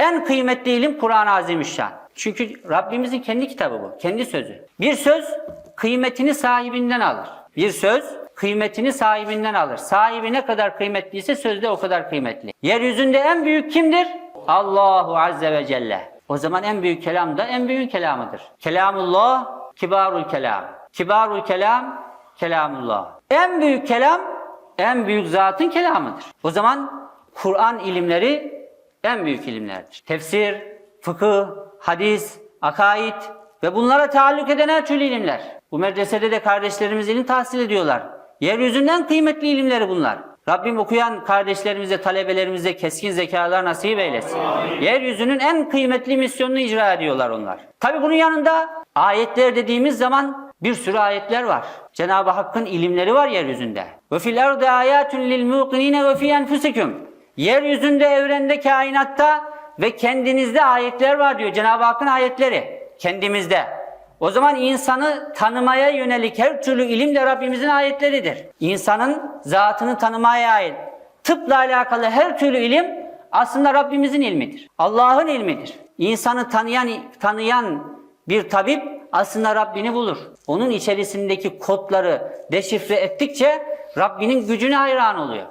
En kıymetli ilim Kur'an-ı Azimüşşan. Çünkü Rabbimizin kendi kitabı bu, kendi sözü. Bir söz kıymetini sahibinden alır. Bir söz kıymetini sahibinden alır. Sahibi ne kadar kıymetliyse söz de o kadar kıymetli. Yeryüzünde en büyük kimdir? Allahu Azze ve Celle. O zaman en büyük kelam da en büyük kelamıdır. Kelamullah, kibarul kelam. Kibarul kelam, kelamullah. En büyük kelam, en büyük zatın kelamıdır. O zaman Kur'an ilimleri en büyük ilimlerdir. Tefsir, fıkıh, hadis, akaid ve bunlara taalluk eden her türlü ilimler. Bu medresede de kardeşlerimiz ilim tahsil ediyorlar. Yeryüzünden kıymetli ilimleri bunlar. Rabbim okuyan kardeşlerimize, talebelerimize keskin zekalar nasip eylesin. Yeryüzünün en kıymetli misyonunu icra ediyorlar onlar. Tabi bunun yanında ayetler dediğimiz zaman bir sürü ayetler var. Cenab-ı Hakk'ın ilimleri var yeryüzünde. Ve fil ardı ayatun lil muqinine. Yeryüzünde, evrende, kainatta ve kendinizde ayetler var diyor Cenab-ı Hakk'ın ayetleri. Kendimizde. O zaman insanı tanımaya yönelik her türlü ilim de Rabbimizin ayetleridir. İnsanın zatını tanımaya ait tıpla alakalı her türlü ilim aslında Rabbimizin ilmidir. Allah'ın ilmidir. İnsanı tanıyan tanıyan bir tabip aslında Rabbini bulur. Onun içerisindeki kodları deşifre ettikçe Rabbinin gücüne hayran oluyor.